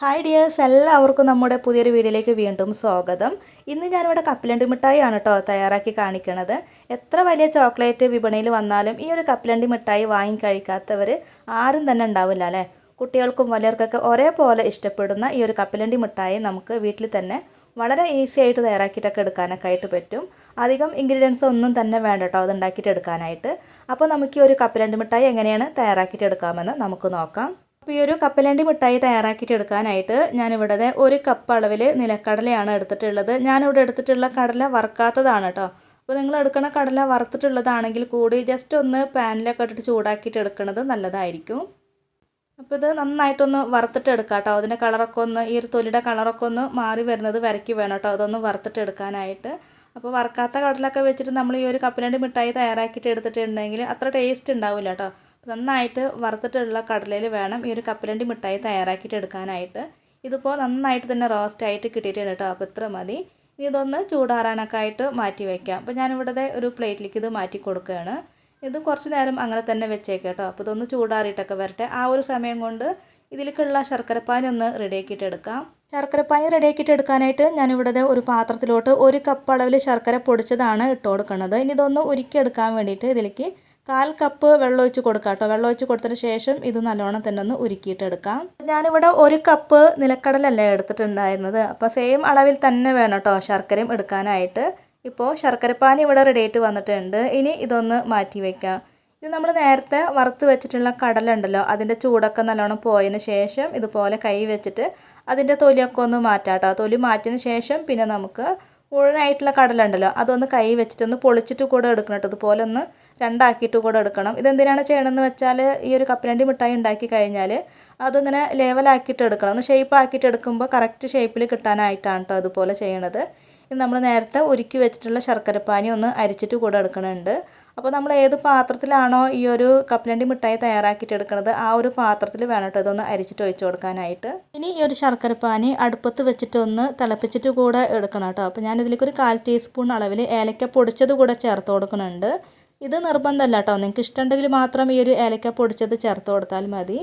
Hi dears എല്ലാവർക്കും നമ്മുടെ പുതിയൊരു വീഡിയോയിലേക്ക് വീണ്ടും സ്വാഗതം. ഇന്ന് ഞാനിവിടെ കപ്പലണ്ടി മിഠായിയാണ് കേട്ടോ തയ്യാറാക്കി കാണിക്കണത്. എത്ര വലിയ ചോക്ലേറ്റ് വിപണിയിൽ വന്നാലും ഈ ഒരു കപ്പലണ്ടി മിഠായി വാങ്ങി കഴിക്കാത്തവർ ആരും തന്നെ ഉണ്ടാവില്ല അല്ലേ? കുട്ടികൾക്കും വലിയവർക്കൊക്കെ ഒരേപോലെ ഇഷ്ടപ്പെടുന്ന ഈ ഒരു കപ്പലണ്ടി മിഠായി നമുക്ക് വീട്ടിൽ തന്നെ വളരെ ഈസി ആയിട്ട് തയ്യാറാക്കിയിട്ടൊക്കെ എടുക്കാനൊക്കെ ആയിട്ട് പറ്റും. അധികം ഇൻഗ്രീഡിയൻസ് ഒന്നും തന്നെ വേണ്ട കേട്ടോ അത് ഉണ്ടാക്കിയിട്ട് എടുക്കാനായിട്ട്. അപ്പോൾ നമുക്ക് ഈ ഒരു കപ്പലണ്ടി മിഠായി എങ്ങനെയാണ് തയ്യാറാക്കിയിട്ട് എടുക്കാമെന്ന് നമുക്ക് നോക്കാം. അപ്പോൾ ഈ ഒരു കപ്പലണ്ടി മിഠായി തയ്യാറാക്കിയിട്ട് എടുക്കാനായിട്ട് ഞാനിവിടെ ഒരു കപ്പ് അളവിൽ നിലക്കടലയാണ് എടുത്തിട്ടുള്ളത്. ഞാനിവിടെ എടുത്തിട്ടുള്ള കടല വറുക്കാത്തതാണ് കേട്ടോ അപ്പോൾ നിങ്ങൾ എടുക്കുന്ന കടല വറുത്തിട്ടുള്ളതാണെങ്കിൽ കൂടി ജസ്റ്റ് ഒന്ന് പാനിലൊക്കെ ഇട്ടിട്ട് ചൂടാക്കിയിട്ട് എടുക്കുന്നത് നല്ലതായിരിക്കും. അപ്പോൾ ഇത് നന്നായിട്ടൊന്ന് വറുത്തിട്ട് എടുക്കാം കേട്ടോ അതിന്റെ കളറൊക്കെ ഒന്ന് ഈ ഒരു തൊലിയുടെ കളറൊക്കെ ഒന്ന് മാറി വരുന്നത് വരയ്ക്ക് വേണം കേട്ടോ അതൊന്ന് വറുത്തിട്ട് എടുക്കാനായിട്ട്. അപ്പോൾ വറുക്കാത്ത കടലൊക്കെ വെച്ചിട്ട് നമ്മൾ ഈ ഒരു കപ്പലണ്ടി മിഠായി തയ്യാറാക്കിയിട്ട് എടുത്തിട്ടുണ്ടെങ്കിൽ അത്ര ടേസ്റ്റ് ഉണ്ടാവില്ല കേട്ടോ നന്നായിട്ട് വറുത്തിട്ടുള്ള കടലയിൽ വേണം ഈ ഒരു കപ്പലണ്ടി മിഠായി തയ്യാറാക്കിയിട്ട് എടുക്കാനായിട്ട്. ഇതിപ്പോൾ നന്നായിട്ട് തന്നെ റോസ്റ്റ് ആയിട്ട് കിട്ടിയിട്ടുണ്ട് കേട്ടോ. അപ്പോൾ ഇത്ര മതി. ഇനി ഇതൊന്ന് ചൂടാറാനൊക്കെ ആയിട്ട് മാറ്റി വയ്ക്കാം അപ്പോൾ ഞാനിവിടെ ഒരു പ്ലേറ്റിലേക്ക് ഇത് മാറ്റി കൊടുക്കുകയാണ്. ഇത് കുറച്ച് നേരം അങ്ങനെ തന്നെ വെച്ചേക്കാം കേട്ടോ. അപ്പോൾ ഇതൊന്ന് ചൂടാറിയിട്ടൊക്കെ വരട്ടെ. ആ ഒരു സമയം കൊണ്ട് ഇതിലേക്കുള്ള ശർക്കരപ്പാനി ഒന്ന് റെഡിയാക്കിയിട്ട് എടുക്കാം. ശർക്കരപ്പാനി റെഡിയാക്കിയിട്ട് എടുക്കാനായിട്ട് ഞാനിവിടെ ഒരു പാത്രത്തിലോട്ട് ഒരു കപ്പ് അളവിൽ ശർക്കര പൊടിച്ചതാണ് ഇട്ട് കൊടുക്കുന്നത്. ഇനി ഇതൊന്ന് ഉരുക്കിയെടുക്കാൻ വേണ്ടിയിട്ട് ഇതിലേക്ക് കാൽ കപ്പ് വെള്ളം ഒഴിച്ച് കൊടുക്കാം കേട്ടോ. വെള്ളം ഒഴിച്ച് കൊടുത്തതിന് ശേഷം ഇത് നല്ലോണം തന്നെ ഒന്ന് ഉരുക്കിയിട്ടെടുക്കാം ഞാനിവിടെ ഒരു കപ്പ് നിലക്കടലല്ലേ എടുത്തിട്ടുണ്ടായിരുന്നത്. അപ്പോൾ സെയിം അളവിൽ തന്നെ വേണം കേട്ടോ ശർക്കരയും എടുക്കാനായിട്ട്. ഇപ്പോൾ ശർക്കരപ്പാനി ഇവിടെ റെഡി ആയിട്ട് വന്നിട്ടുണ്ട്. ഇനി ഇതൊന്ന് മാറ്റി വയ്ക്കാം ഇത് നമ്മൾ നേരത്തെ വറുത്ത് വെച്ചിട്ടുള്ള കടല ഉണ്ടല്ലോ അതിന്റെ ചൂടൊക്കെ നല്ലോണം പോയതിന് ശേഷം ഇതുപോലെ കൈ വെച്ചിട്ട് അതിന്റെ തൊലിയൊക്കെ ഒന്ന് മാറ്റാം കേട്ടോ. തൊലി മാറ്റിയതിന് ശേഷം പിന്നെ നമുക്ക് മുഴുവനായിട്ടുള്ള കടലുണ്ടല്ലോ. അതൊന്ന് കൈ വെച്ചിട്ട് ഒന്ന് പൊളിച്ചിട്ട് കൂടെ എടുക്കണം കേട്ടോ. ഇതുപോലെ ഒന്ന് രണ്ടാക്കിയിട്ട് കൂടെ എടുക്കണം. ഇതെന്തിനാണ് ചെയ്യണമെന്ന് വെച്ചാൽ ഈ ഒരു കപ്പലണ്ടി മിഠായി ഉണ്ടാക്കി കഴിഞ്ഞാൽ അതിങ്ങനെ ലെവലാക്കിയിട്ട് എടുക്കണം. ഒന്ന് ഷേപ്പ് ആക്കിയിട്ട് എടുക്കുമ്പോൾ കറക്റ്റ് ഷേപ്പിൽ കിട്ടാനായിട്ടാണ് കേട്ടോ അതുപോലെ ചെയ്യണത്. ഇത് നമ്മൾ നേരത്തെ ഉരുക്കി വെച്ചിട്ടുള്ള ശർക്കരപ്പാനി ഒന്ന് അരിച്ചിട്ട് കൂടെ എടുക്കണുണ്ട്. അപ്പോൾ നമ്മൾ ഏത് പാത്രത്തിലാണോ ഈ ഒരു കപ്പലണ്ടി മിഠായി തയ്യാറാക്കിയിട്ട് എടുക്കുന്നത് ആ ഒരു പാത്രത്തിൽ വേണം കേട്ടോ ഇതൊന്ന് അരിച്ചിട്ട് ഒഴിച്ചു കൊടുക്കാനായിട്ട്. ഇനി ഈ ഒരു ശർക്കരപ്പാനി അടുപ്പത്ത് വെച്ചിട്ട് ഒന്ന് തിളപ്പിച്ചിട്ട് കൂടെ എടുക്കണം കേട്ടോ അപ്പോൾ ഞാൻ ഇതിലേക്ക് ഒരു കാൽ ടീസ്പൂൺ അളവിൽ ഏലക്ക പൊടിച്ചത് കൂടെ ചേർത്ത് കൊടുക്കുന്നുണ്ട്. ഇത് നിർബന്ധമല്ല കേട്ടോ നിങ്ങൾക്ക് ഇഷ്ടമുണ്ടെങ്കിൽ മാത്രം ഈ ഒരു ഏലക്ക പൊടിച്ചത് ചേർത്ത് കൊടുത്താൽ മതി.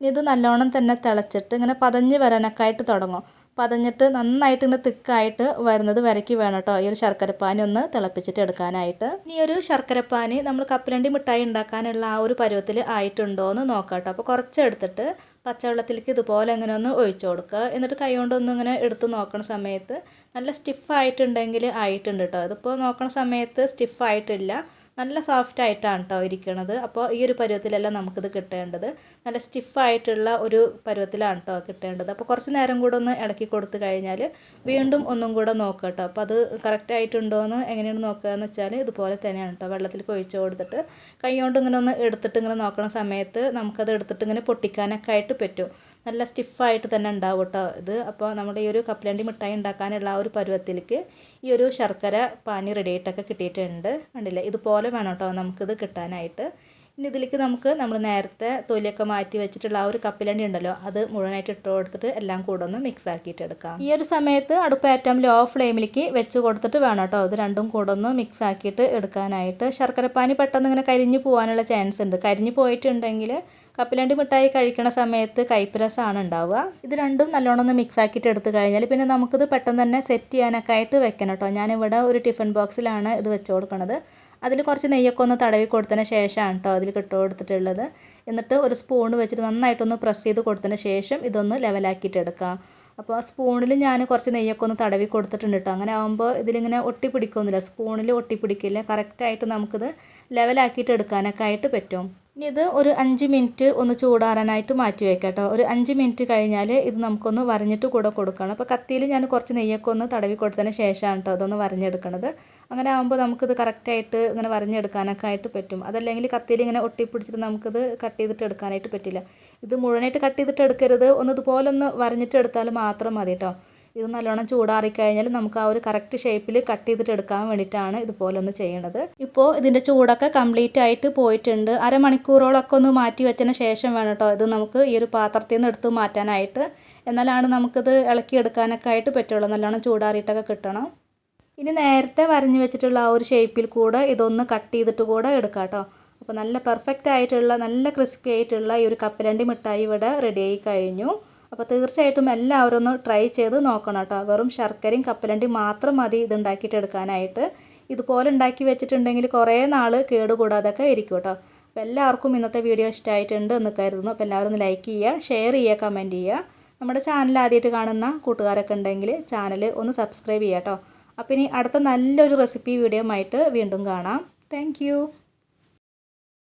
ഇത് നല്ലോണം തന്നെ തിളച്ചിട്ട് ഇങ്ങനെ പതഞ്ഞ് വരാനൊക്കെ ആയിട്ട് തുടങ്ങും. പതഞ്ഞിട്ട് നന്നായിട്ട് ഇങ്ങനെ തിക്കായിട്ട് വരുന്നത് വരയ്ക്ക് വേണം കേട്ടോ ഈ ഒരു ശർക്കരപ്പാനി ഒന്ന് തിളപ്പിച്ചിട്ട് എടുക്കാനായിട്ട്. ഇനി ഒരു ശർക്കരപ്പാനി നമ്മൾ കപ്പലണ്ടി മിഠായി ഉണ്ടാക്കാനുള്ള ആ ഒരു പരുവത്തിൽ ആയിട്ടുണ്ടോ എന്ന് നോക്കാം കേട്ടോ അപ്പോൾ കുറച്ചെടുത്തിട്ട് പച്ചവെള്ളത്തിലേക്ക് ഇതുപോലെ അങ്ങനെ ഒന്ന് ഒഴിച്ചു കൊടുക്കുക. എന്നിട്ട് കൈ കൊണ്ടൊന്ന് ഇങ്ങനെ എടുത്ത് നോക്കണ സമയത്ത് നല്ല സ്റ്റിഫായിട്ടുണ്ടെങ്കിൽ ആയിട്ടുണ്ട് കേട്ടോ ഇതിപ്പോൾ നോക്കണ സമയത്ത് സ്റ്റിഫായിട്ടില്ല നല്ല സോഫ്റ്റ് ആയിട്ടാണ് കേട്ടോ ഇരിക്കണത്. അപ്പോൾ ഈ ഒരു പരുവത്തിലല്ല നമുക്കിത് കിട്ടേണ്ടത്. നല്ല സ്റ്റിഫായിട്ടുള്ള ഒരു പരുവത്തിലാണ് കേട്ടോ കിട്ടേണ്ടത്. അപ്പോൾ കുറച്ച് നേരം കൂടെ ഒന്ന് ഇളക്കി കൊടുത്തു കഴിഞ്ഞാൽ വീണ്ടും ഒന്നും കൂടെ നോക്കുക കേട്ടോ അപ്പോൾ അത് കറക്റ്റ് ആയിട്ടുണ്ടോ എന്ന് എങ്ങനെയാണ് നോക്കുക എന്ന് വെച്ചാൽ ഇതുപോലെ തന്നെയാണ് കേട്ടോ വെള്ളത്തിൽ കൊഴിച്ച് കൊടുത്തിട്ട് കൈ കൊണ്ട് ഇങ്ങനെ ഒന്ന് എടുത്തിട്ട് ഇങ്ങനെ നോക്കണ സമയത്ത് നമുക്കത് എടുത്തിട്ട് ഇങ്ങനെ പൊട്ടിക്കാനൊക്കെ ആയിട്ട് പറ്റും. നല്ല സ്റ്റിഫായിട്ട് തന്നെ ഉണ്ടാവും കേട്ടോ ഇത്. അപ്പോൾ നമ്മുടെ ഈ ഒരു കപ്പലണ്ടി മിഠായി ഉണ്ടാക്കാനുള്ള ആ ഒരു പരുവത്തിലേക്ക് ഈ ഒരു ശർക്കര പാനി റെഡിയായിട്ടൊക്കെ കിട്ടിയിട്ടുണ്ട്. കണ്ടില്ലേ? ഇതുപോലെ വേണം കേട്ടോ നമുക്കിത് കിട്ടാനായിട്ട്. ഇനി ഇതിലേക്ക് നമുക്ക് നമ്മൾ നേരത്തെ തൊലിയൊക്കെ മാറ്റി വെച്ചിട്ടുള്ള ആ ഒരു കപ്പിലണ്ടി ഉണ്ടല്ലോ അത് മുഴുവനായിട്ട് ഇട്ട് കൊടുത്തിട്ട് എല്ലാം കൂടെ ഒന്ന് മിക്സ് ആക്കിയിട്ട് എടുക്കാം. ഈ ഒരു സമയത്ത് അടുപ്പ് ലോ ഫ്ലെയിമിലേക്ക് വെച്ച് കൊടുത്തിട്ട് വേണം കേട്ടോ ഇത് രണ്ടും കൂടെ ഒന്ന് മിക്സ് ആക്കിയിട്ട് എടുക്കാനായിട്ട്. ശർക്കരപ്പാനി പെട്ടെന്ന് ഇങ്ങനെ കരിഞ്ഞു പോകാനുള്ള ചാൻസ് ഉണ്ട്. കരിഞ്ഞു പോയിട്ടുണ്ടെങ്കിൽ കപ്പിലണ്ടി മിഠായി കഴിക്കണ സമയത്ത് കയ്പ്പ് ഉണ്ടാവുക. ഇത് രണ്ടും നല്ലോണം ഒന്ന് മിക്സ് ആക്കിയിട്ട് എടുത്തു കഴിഞ്ഞാൽ പിന്നെ നമുക്കിത് പെട്ടെന്ന് തന്നെ സെറ്റ് ചെയ്യാനൊക്കെ ആയിട്ട് വെക്കണം കേട്ടോ. ഞാനിവിടെ ഒരു ടിഫിൻ ബോക്സിലാണ് ഇത് വെച്ച് കൊടുക്കുന്നത് അതിൽ കുറച്ച് നെയ്യൊക്കെ ഒന്ന് തടവി കൊടുത്തതിന് ശേഷമാണ് കേട്ടോ അതിൽ കിട്ടു കൊടുത്തിട്ടുള്ളത്. എന്നിട്ട് ഒരു സ്പൂൺ വെച്ചിട്ട് നന്നായിട്ടൊന്ന് പ്രസ് ചെയ്ത് കൊടുത്തതിന് ശേഷം ഇതൊന്ന് ലെവലാക്കിയിട്ട് എടുക്കാം. അപ്പോൾ ആ സ്പൂണിൽ ഞാൻ കുറച്ച് നെയ്യൊക്കെ ഒന്ന് തടവി കൊടുത്തിട്ടുണ്ട് കേട്ടോ. അങ്ങനെ ആകുമ്പോൾ ഇതിലിങ്ങനെ ഒട്ടി പിടിക്കൊന്നുമില്ല. സ്പൂണിൽ ഒട്ടി പിടിക്കില്ല. കറക്റ്റായിട്ട് നമുക്കിത് ലെവലാക്കിയിട്ട് എടുക്കാനൊക്കെ ആയിട്ട് പറ്റും. ഇനി ഇത് ഒരു അഞ്ച് മിനിറ്റ് ഒന്ന് ചൂടാറാനായിട്ട് മാറ്റി വയ്ക്കാം കേട്ടോ. ഒരു അഞ്ച് മിനിറ്റ് കഴിഞ്ഞാൽ ഇത് നമുക്കൊന്ന് വരഞ്ഞിട്ട് കൂടെ കൊടുക്കണം. അപ്പോൾ കത്തിയിൽ ഞാൻ കുറച്ച് നെയ്യൊക്കെ ഒന്ന് തടവി കൊടുത്തതിന് ശേഷമാണ് കേട്ടോ അതൊന്ന് വരഞ്ഞെടുക്കണത്. അങ്ങനെ ആകുമ്പോൾ നമുക്കിത് കറക്റ്റായിട്ട് ഇങ്ങനെ വരഞ്ഞെടുക്കാനൊക്കെ ആയിട്ട് പറ്റും. അതല്ലെങ്കിൽ കത്തിയിൽ ഇങ്ങനെ ഒട്ടിപ്പിടിച്ചിട്ട് നമുക്കിത് കട്ട് ചെയ്തിട്ട് എടുക്കാനായിട്ട് പറ്റില്ല. ഇത് മുഴുവനായിട്ട് കട്ട് ചെയ്തിട്ട് എടുക്കരുത്. ഒന്ന് ഇതുപോലെ ഒന്ന് വരഞ്ഞിട്ട് എടുത്താൽ മാത്രം മതി കേട്ടോ ഇത് നല്ലോണം ചൂടാറിക്കഴിഞ്ഞാൽ നമുക്ക് ആ ഒരു കറക്റ്റ് ഷേപ്പിൽ കട്ട് ചെയ്തിട്ട് എടുക്കാൻ വേണ്ടിയിട്ടാണ് ഇതുപോലെ ഒന്ന് ചെയ്യണത്. ഇപ്പോൾ ഇതിന്റെ ചൂടൊക്കെ കംപ്ലീറ്റ് ആയിട്ട് പോയിട്ടുണ്ട്. അരമണിക്കൂറോളൊക്കെ ഒന്ന് മാറ്റി വെച്ചതിന് ശേഷം വേണം കേട്ടോ ഇത് നമുക്ക് ഈ ഒരു പാത്രത്തിൽ നിന്ന് എടുത്ത് മാറ്റാനായിട്ട്. എന്നാലാണ് നമുക്കിത് ഇളക്കിയെടുക്കാനൊക്കെ ആയിട്ട് പറ്റുള്ളൂ. നല്ലോണം ചൂടാറിയിട്ടൊക്കെ കിട്ടണം. ഇനി നേരത്തെ വരഞ്ഞു വെച്ചിട്ടുള്ള ആ ഒരു ഷേപ്പിൽ കൂടെ ഇതൊന്ന് കട്ട് ചെയ്തിട്ട് കൂടെ എടുക്കാം കേട്ടോ. അപ്പോൾ നല്ല പെർഫെക്റ്റ് ആയിട്ടുള്ള നല്ല ക്രിസ്പി ആയിട്ടുള്ള ഈ ഒരു കപ്പലണ്ടി മിഠായി ഇവിടെ റെഡി ആയി കഴിഞ്ഞു. അപ്പോൾ തീർച്ചയായിട്ടും എല്ലാവരും ഒന്ന് ട്രൈ ചെയ്ത് നോക്കണം കേട്ടോ. വെറും ശർക്കരയും കപ്പലണ്ടി മാത്രം മതി ഇത് ഉണ്ടാക്കിയിട്ട് എടുക്കാനായിട്ട്. ഇതുപോലെ ഉണ്ടാക്കി വെച്ചിട്ടുണ്ടെങ്കിൽ കുറേ നാൾ കേടുകൂടാതൊക്കെ ഇരിക്കും കേട്ടോ. അപ്പോൾ എല്ലാവർക്കും ഇന്നത്തെ വീഡിയോ ഇഷ്ടമായിട്ടുണ്ട് എന്ന് കരുതുന്നു. അപ്പോൾ എല്ലാവരും ഒന്ന് ലൈക്ക് ചെയ്യുക ഷെയർ ചെയ്യുക കമന്റ് ചെയ്യുക. നമ്മുടെ ചാനൽ ആദ്യമായിട്ട് കാണുന്ന കൂട്ടുകാരൊക്കെ ഉണ്ടെങ്കിൽ ചാനൽ ഒന്ന് സബ്സ്ക്രൈബ് ചെയ്യാം കേട്ടോ. അപ്പോൾ ഇനി അടുത്ത നല്ലൊരു റെസിപ്പി വീഡിയോ ആയിട്ട് വീണ്ടും കാണാം. താങ്ക്